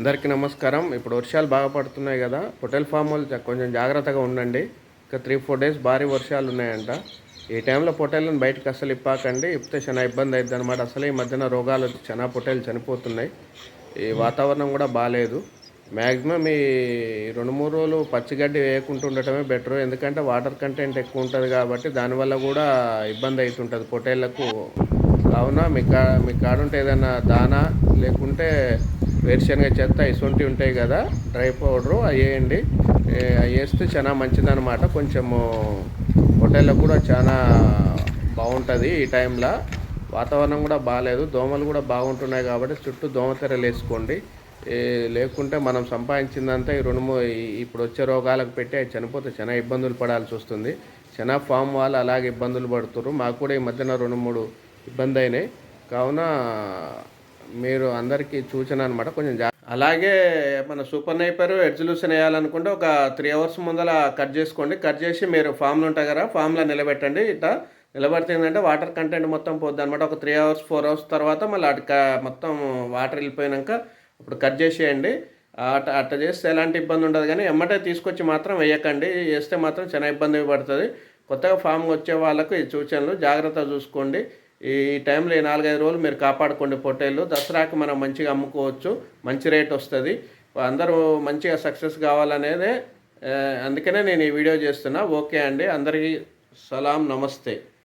అందరికీ నమస్కారం. ఇప్పుడు వర్షాలు బాగా పడుతున్నాయి కదా. పొటెల్ ఫామ్ వాళ్ళు కొంచెం జాగ్రత్తగా ఉండండి. ఇంకా త్రీ ఫోర్ డేస్ భారీ వర్షాలు ఉన్నాయంట. ఈ టైంలో పొటేళ్ళని బయటకు అసలు ఇప్పాకండి. ఇప్పితే చాలా ఇబ్బంది అవుతుంది అనమాట అసలు ఈ మధ్యన రోగాలు వచ్చి చాలా పొటేలు చనిపోతున్నాయి. ఈ వాతావరణం కూడా బాగాలేదు మ్యాక్సిమం ఈ రెండు మూడు రోజులు పచ్చిగడ్డి వేయకుండా ఉండటమే బెటర్. ఎందుకంటే వాటర్ కంటెంట్ ఎక్కువ ఉంటుంది కాబట్టి దానివల్ల కూడా ఇబ్బంది అవుతుంటుంది పొటేళ్ళకు. కావున మీ కా మీ కాడుంటే ఏదైనా దానా లేకుంటే వేరుశనగ చెత్త ఇసువంటివి ఉంటాయి కదా డ్రై పౌడరు అవి వేయండి. అవి వేస్తే చాలా మంచిదన్నమాట. కొంచెము హోటల్లో కూడా చాలా బాగుంటుంది ఈ టైంలో. వాతావరణం కూడా బాగాలేదు. దోమలు కూడా బాగుంటున్నాయి కాబట్టి చుట్టూ దోమతెరలు వేసుకోండి. లేకుంటే మనం సంపాదించిందంతా ఈ రెండు మూ- ఇప్పుడు వచ్చే రోగాలకు పెట్టి అవి చనిపోతే చాలా ఇబ్బందులు పడాల్సి వస్తుంది. చాలా ఫామ్ వాళ్ళు అలాగే ఇబ్బందులు పడుతున్నారు మాకు కూడా ఈ మధ్యన రెండు మూడు ఇబ్బంది అయినాయి. కావున మీరు అందరికీ సూచన అనమాట కొంచెం జా అలాగే మన సూపర్ నైపర్ ఎడ్జల్యూషన్ వేయాలనుకుంటే ఒక త్రీ అవర్స్ ముందర కట్ చేసుకోండి. కట్ చేసి మీరు ఫామ్లో ఉంటాయి కదా ఫామ్లో నిలబెట్టండి. ఇట్లా నిలబడితే ఏంటంటే వాటర్ కంటెంట్ మొత్తం పోద్ది అనమాట ఒక త్రీ అవర్స్ ఫోర్ అవర్స్ తర్వాత మళ్ళీ అటు మొత్తం వాటర్ వెళ్ళిపోయాక ఇప్పుడు కట్ చేసేయండి. అట్ట అట్ట చేస్తే ఎలాంటి ఇబ్బంది ఉండదు కానీ ఎమ్మటే తీసుకొచ్చి మాత్రం వేయకండి. వేస్తే మాత్రం చాలా ఇబ్బంది పడుతుంది. కొత్తగా ఫామ్ వచ్చే వాళ్ళకు ఈ సూచనలు జాగ్రత్త చూసుకోండి. ఈ టైంలో ఈ నాలుగైదు రోజులు మీరు కాపాడుకోండి పొట్టేళ్ళు. దసరాకి మనం మంచిగా అమ్ముకోవచ్చు. మంచి రేట్ వస్తుంది. అందరూ మంచిగా సక్సెస్ కావాలనేదే అందుకనే నేను ఈ వీడియో చేస్తున్నా. ఓకే అండి. అందరికీ సలాం నమస్తే.